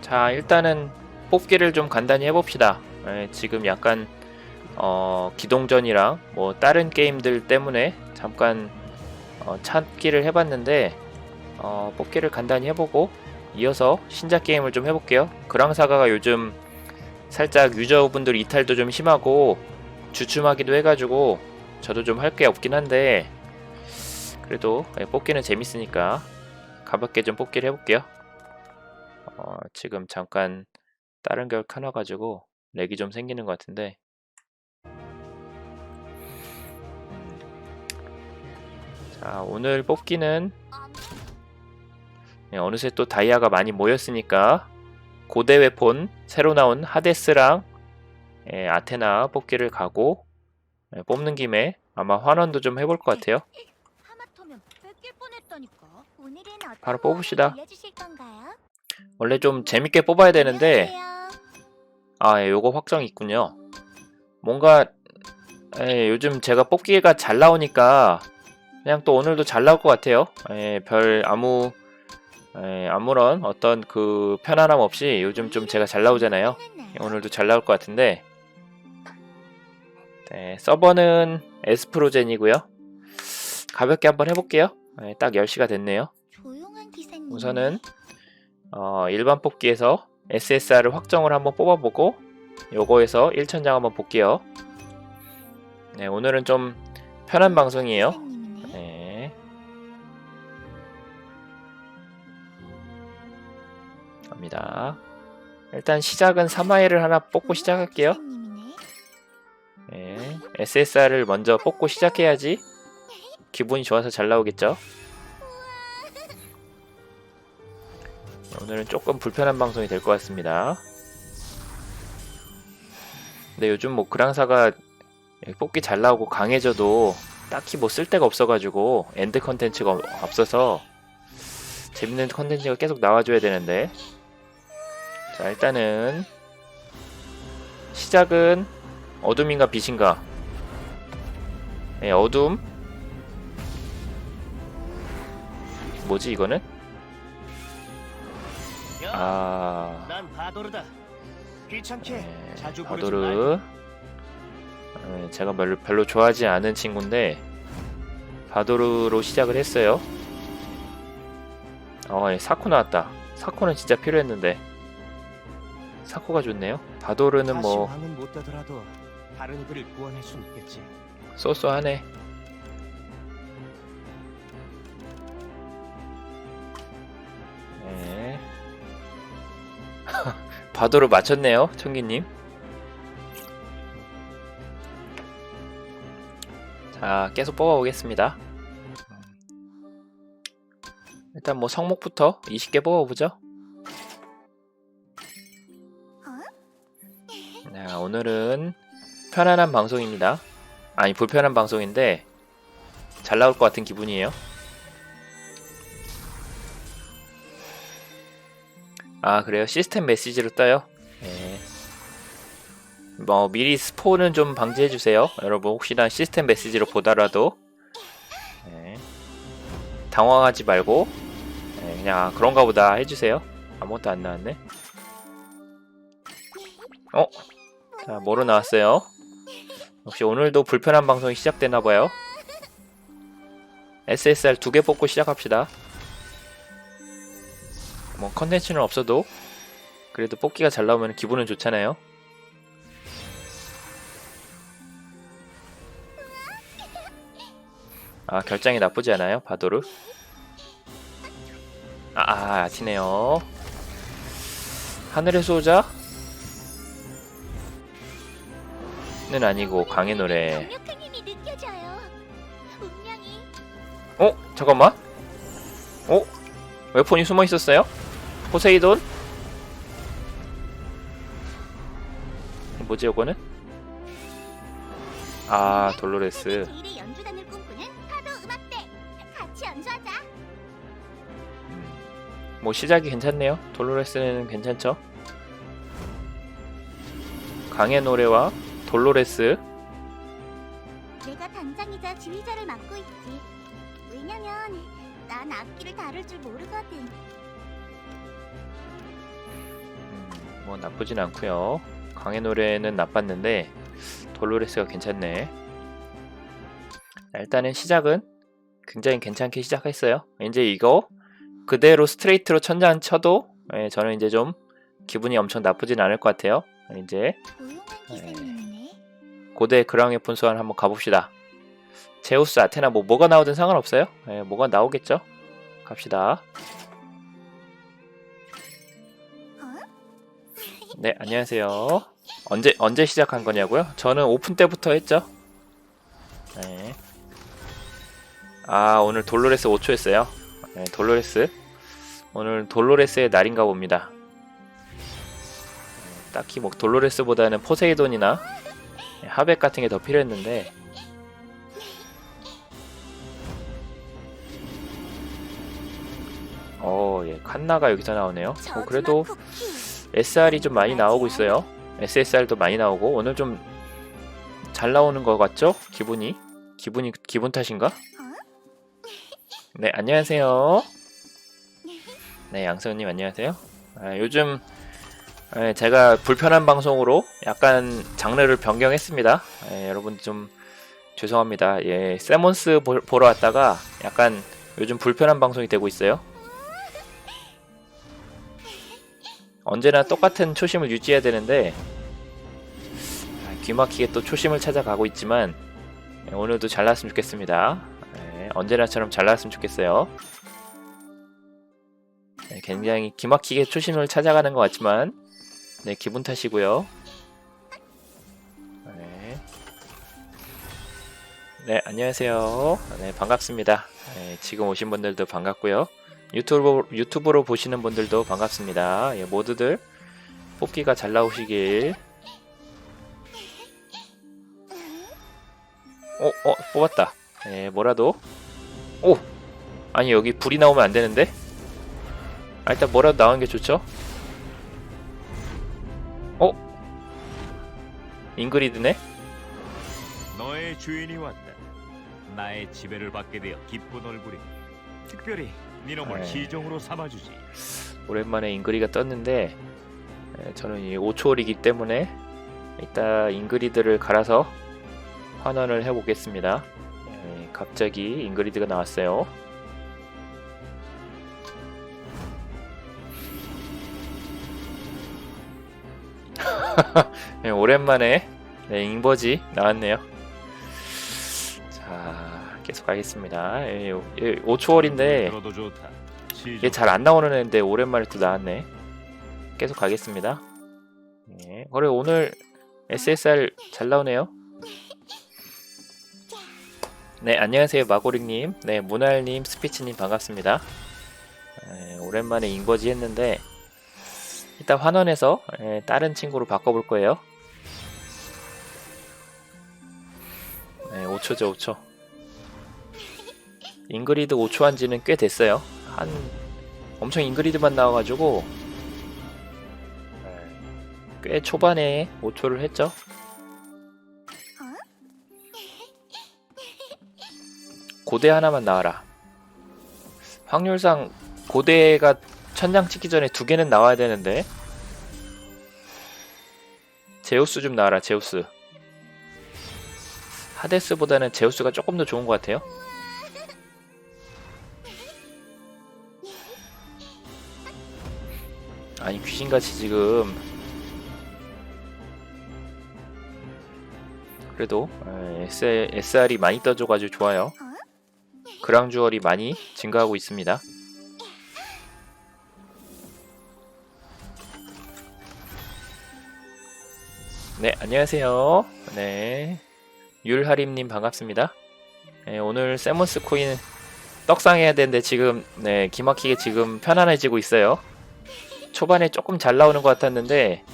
자, 일단은 뽑기를 좀 간단히 해봅시다. 예, 지금 약간 어, 기동전이랑 뭐 다른 게임들 때문에 잠깐 어, 찾기를 해봤는데 어, 뽑기를 간단히 해보고 이어서 신작 게임을 좀 해볼게요. 그랑사가가 요즘 살짝 유저분들 이탈도 좀 심하고 주춤하기도 해가지고 저도 좀 할 게 없긴 한데 그래도 예, 뽑기는 재밌으니까 가볍게 좀 뽑기를 해볼게요. 어, 지금 잠깐 다른 걸 켜놔가지고 렉이 좀 생기는 것 같은데 자 오늘 뽑기는 네, 어느새 또 다이아가 많이 모였으니까 고대 웨폰 새로 나온 하데스랑 예, 아테나 뽑기를 가고 예, 뽑는 김에 아마 환원도 좀 해볼 것 같아요. 바로 뽑읍시다. 원래 좀 재밌게 뽑아야 되는데. 아, 예, 요거 확정 있군요. 뭔가 예, 요즘 제가 뽑기가 잘 나오니까 그냥 또 오늘도 잘 나올 것 같아요. 예, 별 아무 예, 아무런 어떤 그 편안함 없이 요즘 좀 제가 잘 나오잖아요. 예, 오늘도 잘 나올 것 같은데 네, 서버는 에스프로젠이고요. 가볍게 한번 해볼게요. 예, 딱 10시가 됐네요. 우선은 어, 일반 뽑기에서 SSR을 확정을 한번 뽑아보고 요거에서 1천장 한번 볼게요. 네, 오늘은 좀 편한 방송이에요. 기사님이네. 네. 갑니다. 일단 시작은 3화일을 하나 뽑고 시작할게요. 네. SSR을 먼저 뽑고 시작해야지 기분이 좋아서 잘 나오겠죠. 오늘은 조금 불편한 방송이 될 것 같습니다. 근데 요즘 뭐 그랑사가 뽑기 잘 나오고 강해져도 딱히 뭐 쓸 데가 없어가지고 엔드 컨텐츠가 없- 없어서 재밌는 컨텐츠가 계속 나와줘야 되는데. 자 일단은 시작은 어둠인가 빛인가? 네 어둠. 뭐지 이거는? 야, 아. 난 바도르다. 귀찮게 네, 자주 부르지 바도르. 네, 제가 별로, 별로 좋아하지 않은 친구인데 바도르로 시작을 했어요. 어 예, 사코 나왔다. 사코는 진짜 필요했는데. 사코가 좋네요. 바도르는 다시 뭐 왕은 못 되더라도 다른 이들을 구원할 수 있겠지. 쏘쏘하네 네. 바도르 맞췄네요 청기님. 자 계속 뽑아보겠습니다. 일단 뭐 성목부터 20개 뽑아보죠. 네, 오늘은 편안한 방송입니다. 아니 불편한 방송인데 잘 나올 것 같은 기분이에요 아 그래요? 시스템 메시지로 떠요? 네. 뭐 미리 스포는 좀 방지해 주세요. 여러분 혹시나 시스템 메시지로 보더라도. 네. 당황하지 말고. 네, 그냥 아, 그런가 보다 해주세요. 아무것도 안 나왔네. 어? 자 뭐로 나왔어요? 역시 오늘도 불편한 방송이 시작되나봐요. SSR 두 개 뽑고 시작합시다 뭐 컨텐츠는 없어도 그래도 뽑기가 잘 나오면 기분은 좋잖아요 아 결장이 나쁘지 않아요 바도르 아, 아 아치네요 하늘의 수호자 는 아니고 강의 노래 어? 잠깐만 어? 웨폰이 숨어 있었어요? 포세이돈? 뭐지 요거는? 아 돌로레스 제1의 연주단을 꿈꾸는 파도 음악대. 같이 연주하자. 뭐 시작이 괜찮네요 돌로레스는 괜찮죠? 강의 노래와 돌로레스 내가 단장이자 지휘자를 맡고 있지. 왜냐면 난 악기를 다룰 줄 모르거든. 뭐 나쁘진 않고요 강의 노래는 나빴는데 돌로레스가 괜찮네 자, 일단은 시작은 굉장히 괜찮게 시작했어요 이제 이거 그대로 스트레이트로 천장 쳐도 예, 저는 이제 좀 기분이 엄청 나쁘진 않을 것 같아요 이제 기사님이네. 고대 그랑의 분수한 한번 가봅시다. 제우스, 아테나 뭐 뭐가 나오든 상관없어요. 예, 뭐가 나오겠죠. 갑시다. 네, 안녕하세요. 언제 언제 시작한 거냐고요? 저는 오픈 때부터 했죠. 네. 아 오늘 돌로레스 5초 했어요. 네, 돌로레스 오늘 돌로레스의 날인가 봅니다. 네, 딱히 뭐 돌로레스보다는 포세이돈이나 네, 하백 같은 게 더 필요했는데 어, 예, 칸나가 여기서 나오네요. 어, 그래도. SR이 좀 많이 나오고 있어요. SSR도 많이 나오고 오늘 좀 잘 나오는 것 같죠? 기분이 기분이 기분 탓인가? 네 안녕하세요. 네 양세훈님 안녕하세요. 아, 요즘 예, 제가 불편한 방송으로 약간 장르를 변경했습니다. 예, 여러분 좀 죄송합니다. 예 세몬스 보, 보러 왔다가 약간 요즘 불편한 방송이 되고 있어요. 언제나 똑같은 초심을 유지해야 되는데 아, 귀막히게 또 초심을 찾아가고 있지만 예, 오늘도 잘 나왔으면 좋겠습니다. 예, 언제나처럼 잘 나왔으면 좋겠어요. 네, 굉장히 기막히게 초심을 찾아가는 것 같지만 네 기분 탓이고요. 네, 네 안녕하세요. 네 반갑습니다. 네, 지금 오신 분들도 반갑고요. 유튜브 유튜브로 보시는 분들도 반갑습니다. 예, 모두들 뽑기가 잘 나오시길. 어, 어, 뽑았다. 예, 뭐라도. 오! 아니, 여기 불이 나오면 안 되는데? 아, 일단 뭐라도 나오는 게 좋죠? 어? 잉그리드네? 너의 주인이 왔다. 나의 지배를 받게 되어 기쁜 얼굴이. 특별히 네 놈을 네. 시종으로 삼아주지. 오랜만에 잉그리가 떴는데 에, 저는 이 5초월이기 때문에 이따 잉그리드를 갈아서 환원을 해보겠습니다. 에, 갑자기 잉그리드가 나왔어요. 네, 오랜만에 네, 잉버지 나왔네요. 자, 계속 가겠습니다. 예, 5초월인데 들어도 좋다. 시종. 얘잘 안 나오는 애인데 오랜만에 또 나왔네. 계속 가겠습니다. 예. 그래 오늘 SSR 잘 나오네요. 네 안녕하세요 마고릭님, 네 문알님, 스피치님 반갑습니다. 예, 오랜만에 잉버지 했는데 이따 환원해서 예, 다른 친구로 바꿔볼 거예요. 네 5초죠 5초. 잉그리드 5초 한지는 꽤 됐어요. 한 엄청 잉그리드만 나와가지고 네, 꽤 초반에 5초를 했죠. 고대 하나만 나와라. 확률상 고대가 천장 찍기 전에 두 개는 나와야 되는데 제우스 좀 나와라 제우스. 하데스보다는 제우스가 조금 더 좋은 것 같아요. 아니 귀신같이 지금. 그래도 에, SR, SR이 많이 떠줘가지고 좋아요. 그랑주얼이 많이 증가하고 있습니다. 네 안녕하세요. 네. 율하림님 반갑습니다. 네, 오늘 세몬스 코인 떡상해야 되는데 지금 네 기막히게 지금 편안해지고 있어요 초반에 조금 잘 나오는 것 같았는데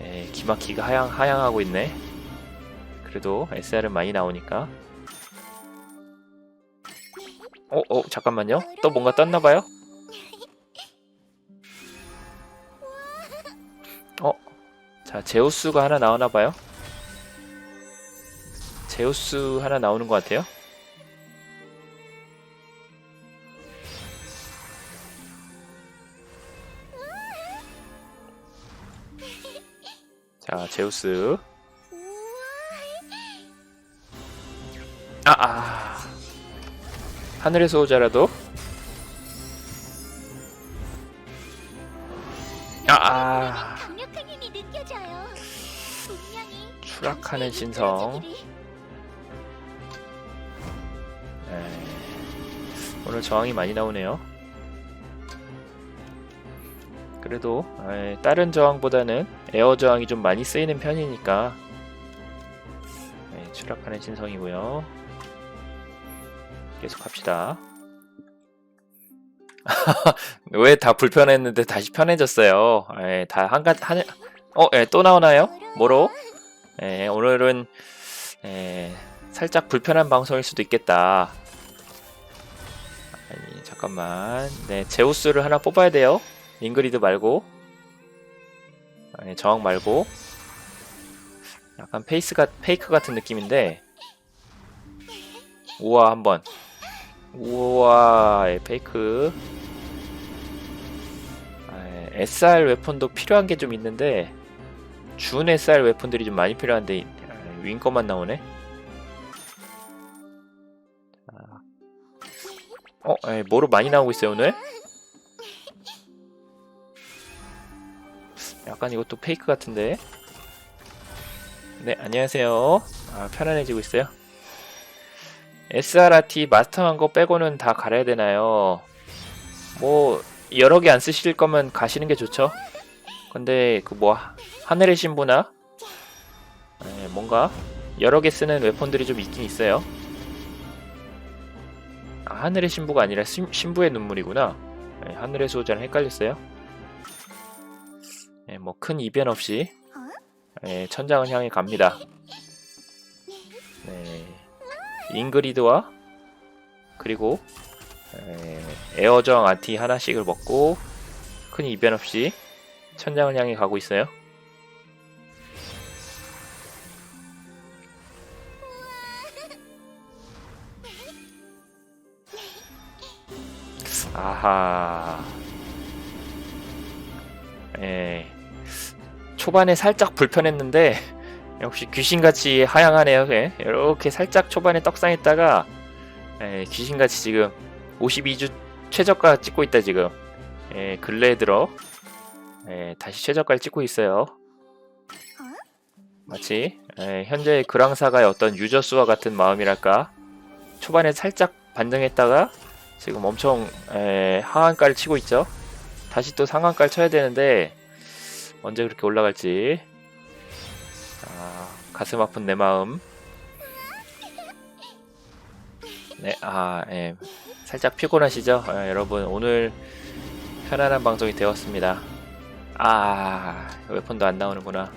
에, 기막히가 하향, 하향하고 있네 그래도 SR은 많이 나오니까 어? 어? 잠깐만요 또 뭔가 떴나봐요? 어? 자 제우스가 하나 나오나봐요 제우스 하나 나오는 것 같아요 자, 제우스. 아, 아. 하늘에서 오자라도. 아, 아. 추락하는 신성. 네. 오늘 저항이 많이 나오네요. 그래도 에, 다른 저항보다는 에어 저항이 좀 많이 쓰이는 편이니까 네, 추락하는 신성이고요. 계속 합시다. 왜 다 불편했는데 다시 편해졌어요? 에, 다 한가 한 어, 예, 또 나오나요? 뭐로? 예, 오늘은 예, 살짝 불편한 방송일 수도 있겠다. 아니, 잠깐만. 네, 제우스를 하나 뽑아야 돼요. 잉그리드 말고. 아니, 저항 말고. 약간 페이스가, 페이크 같은 느낌인데. 우와, 한번. 우와, 예, 페이크. 아, 예, SR 웨폰도 필요한 게 좀 있는데, 준 SR 웨폰들이 좀 많이 필요한데, 아, 윈 것만 나오네. 어, 에, 뭐로 많이 나오고 있어요 오늘? 약간 이것도 페이크 같은데. 네, 안녕하세요. 아, 편안해지고 있어요. SRRT 마스터한 거 빼고는 다 갈아야 되나요? 뭐 여러 개 안 쓰실 거면 가시는 게 좋죠. 근데 그 뭐 하늘의 신부나 에, 뭔가 여러 개 쓰는 웨폰들이 좀 있긴 있어요. 아, 하늘의 신부가 아니라 신, 신부의 눈물이구나. 네, 하늘의 수호자랑 헷갈렸어요. 네, 뭐큰 이변 없이 네, 천장을 향해 갑니다. 네, 잉그리드와 그리고 네, 에어정 아티 하나씩을 먹고 큰 이변 없이 천장을 향해 가고 있어요. 아하. 예. 초반에 살짝 불편했는데 역시 귀신같이 하향하네요. 예. 이렇게 살짝 초반에 떡상했다가 예, 귀신같이 지금 52주 최저가 찍고 있다 지금. 예, 근래에 들어 예, 다시 최저가를 찍고 있어요. 마치 예, 현재 그랑사가의 어떤 유저 수와 같은 마음이랄까. 초반에 살짝 반등했다가 지금 엄청 에, 하한가를 치고 있죠. 다시 또 상한가를 쳐야 되는데 언제 그렇게 올라갈지 아, 가슴 아픈 내 마음. 네, 아, 예. 살짝 피곤하시죠? 아, 여러분 오늘 편안한 방송이 되었습니다. 아, 웨폰도 안 나오는구나.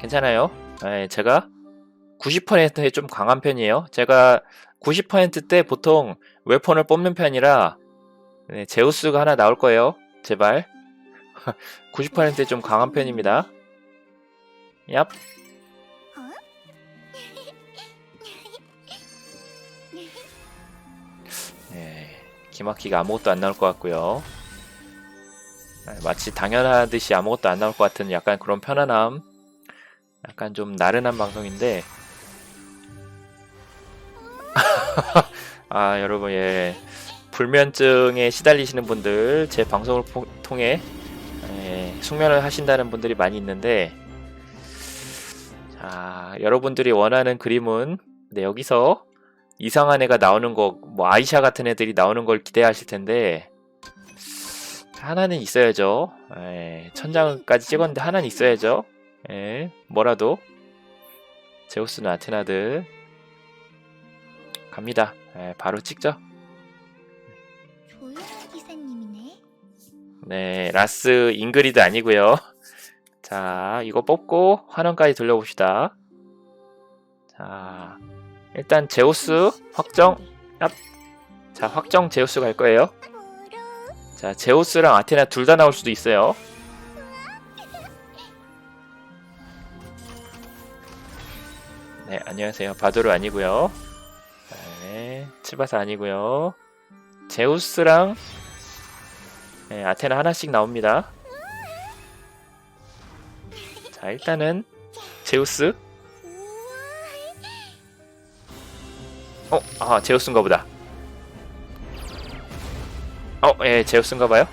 괜찮아요. 예, 제가 90%에 좀 강한 편이에요. 제가 90%때 보통 웨폰을 뽑는 편이라 네, 제우스가 하나 나올 거예요. 제발. 90%에 좀 강한 편입니다. 얍. 네, 기막히가 아무것도 안 나올 것 같고요. 아, 마치 당연하듯이 아무것도 안 나올 것 같은 약간 그런 편안함. 약간 좀 나른한 방송인데 아 여러분 예 불면증에 시달리시는 분들 제 방송을 포- 통해 예, 숙면을 하신다는 분들이 많이 있는데 자 여러분들이 원하는 그림은 네, 여기서 이상한 애가 나오는 거 뭐 아이샤 같은 애들이 나오는 걸 기대하실 텐데 하나는 있어야죠 예, 천장까지 찍었는데 하나는 있어야죠 예, 뭐라도 제우스나 아테나들 갑니다. 예, 바로 찍죠. 네, 라스 잉그리드 아니고요. 자, 이거 뽑고 환원까지 돌려봅시다. 자, 일단 제우스 확정. 자, 확정 제우스 갈 거예요. 자, 제우스랑 아테나 둘 다 나올 수도 있어요. 네, 안녕하세요. 바도르 아니고요. 네, 칠바사 아니고요. 제우스랑 네, 아테나 하나씩 나옵니다. 자 일단은 제우스 어? 아 제우스인가 보다 어? 예 제우스인가 봐요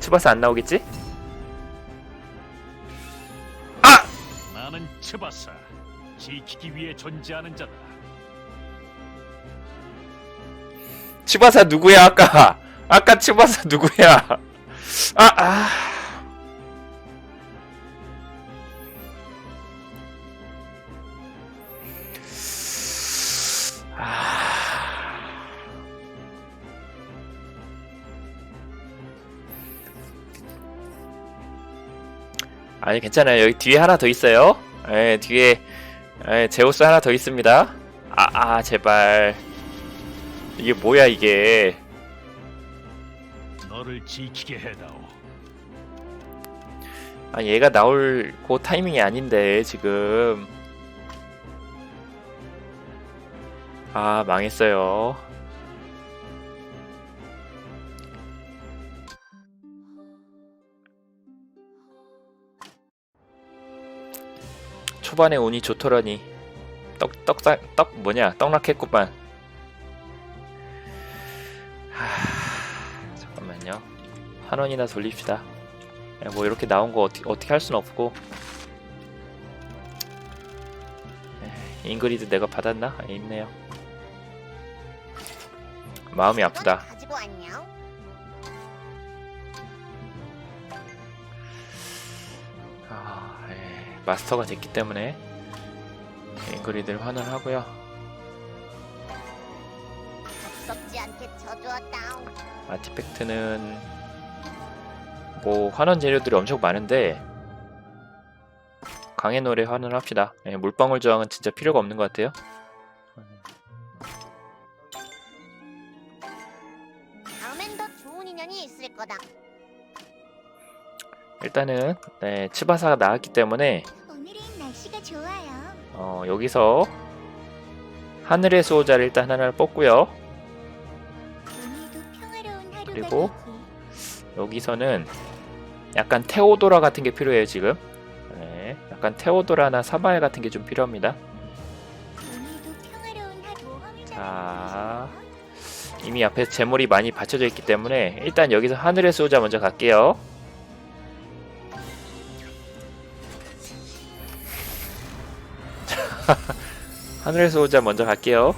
츠바사 안 나오겠지? 나는 츠바사. 지키기 위해 존재하는 자다. 츠바사 누구야 아까 아까 츠바사 누구야? 아 아. 아. 아니 괜찮아요. 여기 뒤에 하나 더 있어요. 예 뒤에 예, 제우스 하나 더 있습니다. 아아 제발. 이게 뭐야 이게 너를 지키게 해다오. 아 얘가 나올 그 타이밍이 아닌데 지금. 아 망했어요. 초반에 운이 좋더라니. 떡 떡상 떡 뭐냐? 떡락했구만 한 원이나 돌립시다 야, 뭐 이렇게 나온 거 어떻게 어떻게 할 수는 없고 에이, 잉그리드 내가 받았나? 아, 있네요. 마음이 아프다. 아, 에이, 마스터가 됐기 때문에 잉그리드를 환원하고요. 아티팩트는 뭐 환원 재료들이 엄청 많은데 강의 노래 환원합시다. 예, 물방울 저항은 진짜 필요가 없는 것 같아요. 다음엔 더 좋은 인연이 있을 거다. 일단은 네, 츠바사가 나왔기 때문에 오늘은 날씨가 좋아요. 어, 여기서 하늘의 수호자를 일단 하나를 뽑고요. 오늘도 평화로운 하루가 그리고 되길. 여기서는 약간 테오도라 같은 게 필요해요 지금. 네, 약간 테오도라나 사바야 같은 게 좀 필요합니다. 자. 이미 앞에 재물이 많이 받쳐져 있기 때문에 일단 여기서 하늘의 수호자 먼저 갈게요. 하늘의 수호자 먼저 갈게요.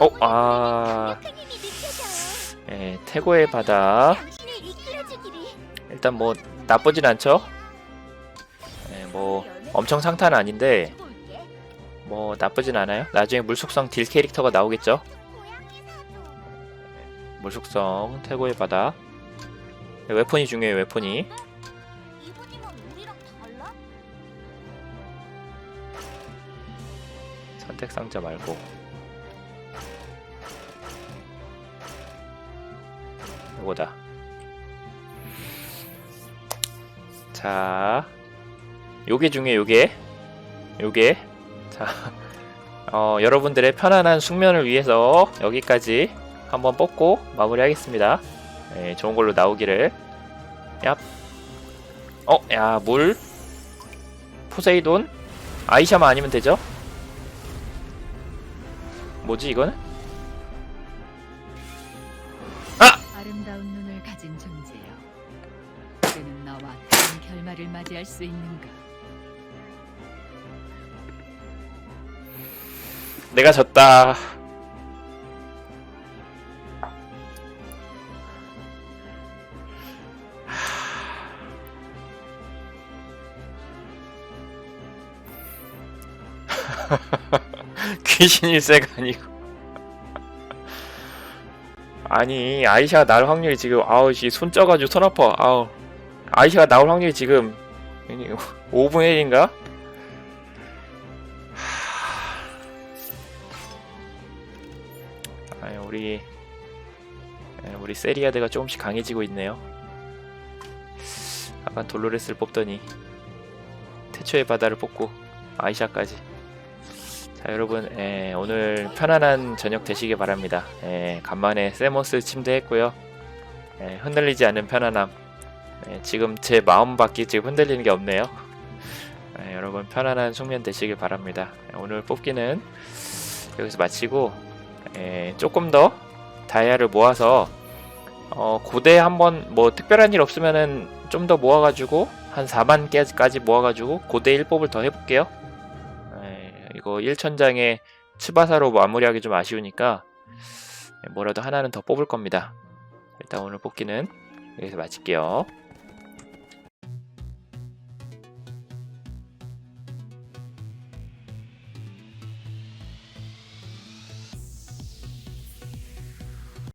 어, 아. 예, 태고의 바다. 일단 뭐 나쁘진 않죠. 예, 뭐 엄청 상타는 아닌데. 뭐 나쁘진 않아요. 나중에 물속성 딜 캐릭터가 나오겠죠. 사도. 물속성 태고의 바다. 네, 웨폰이 중요해요. 웨폰이. 선택 상자 말고. 이거다. 자, 요게 중에 요게, 요게. 자, 어, 여러분들의 편안한 숙면을 위해서 여기까지 한번 뽑고 마무리하겠습니다. 네, 좋은 걸로 나오기를. 얍. 어, 야, 물. 포세이돈. 아이샤만 아니면 되죠? 뭐지 이거는? 맞이할 수 있는가? 내가 졌다. 귀신 일세가 아니고. 아니 아이샤가 나올 확률이 지금 아우 씨 손 쪄가지고 손 아파 아우 아이샤가 나올 확률이 지금 5분의 1인가? 아니 우리 에, 우리 세리아드가 조금씩 강해지고 있네요. 아까 돌로레스를 뽑더니 태초의 바다를 뽑고 아이샤까지. 자 여러분 에, 오늘 편안한 저녁 되시길 바랍니다. 에, 간만에 세모스 침대 했고요. 에, 흔들리지 않는 편안함. 네, 지금 제 마음밖에 지금 흔들리는 게 없네요. 네, 여러분 편안한 숙면 되시길 바랍니다. 네, 오늘 뽑기는 여기서 마치고 예, 조금 더 다이아를 모아서 어, 고대 한번 뭐 특별한 일 없으면은 좀 더 모아가지고 한 4만 개까지 모아가지고 고대 1뽑을 더 해볼게요. 예, 이거 1천장에 츠바사로 마무리하기 좀 아쉬우니까 예, 뭐라도 하나는 더 뽑을 겁니다. 일단 오늘 뽑기는 여기서 마칠게요.